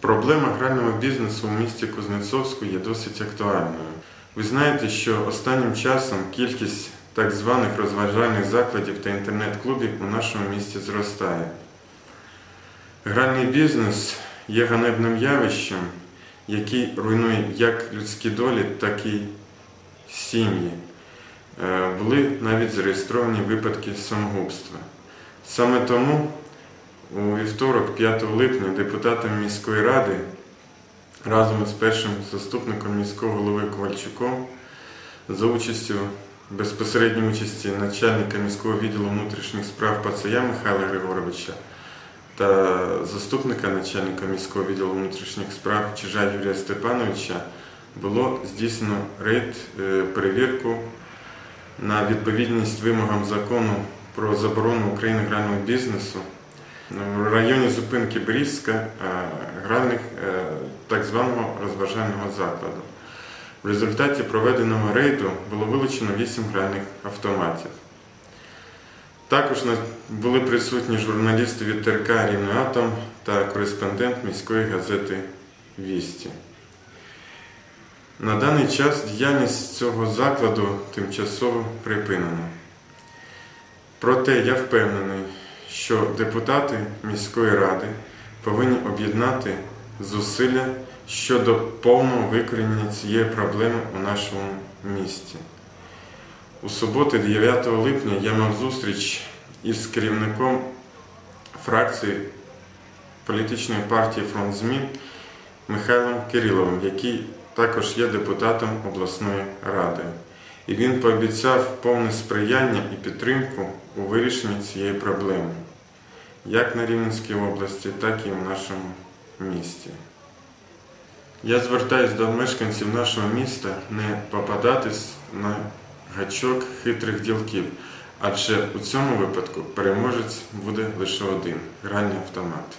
Проблема грального бізнесу у місті Кузнецовську є досить актуальною. Ви знаєте, що останнім часом кількість так званих розважальних закладів та інтернет-клубів у нашому місті зростає. Гральний бізнес є ганебним явищем, який руйнує як людські долі, так і сім'ї. Е, Були навіть зареєстровані випадки самогубства. Саме тому у вівторок, 5 липня, депутатам міської ради разом із першим заступником міського голови Ковальчуком за участю безпосередньої участі начальника міського відділу внутрішніх справ Пацая Михайла Григоровича та заступника начальника міського відділу внутрішніх справ Чижа Юрія Степановича було здійснено рейд е, перевірку на відповідність вимогам закону про заборону України грального бізнесу в районі зупинки Берізька е, гральних е, так званого розважального закладу. В результаті проведеного рейду було вилучено 8 гральних автоматів. Також були присутні журналісти від ТРК «Рівний Атом та кореспондент міської газети Вісті. На даний час діяльність цього закладу тимчасово припинена. Проте я впевнений, що депутати міської ради повинні об'єднати зусилля щодо повного викорінення цієї проблеми у нашому місті. У суботу, 9 липня, я мав зустріч із керівником фракції політичної партії Фронт змін Михайлом Кириловим, який також є депутатом обласної ради. І він пообіцяв повне сприяння і підтримку у вирішенні цієї проблеми, як на Рівненській області, так і в нашому місті. Я звертаюся до мешканців нашого міста не попадатись на гачок хитрих ділків, адже у цьому випадку переможець буде лише один гральний автомат.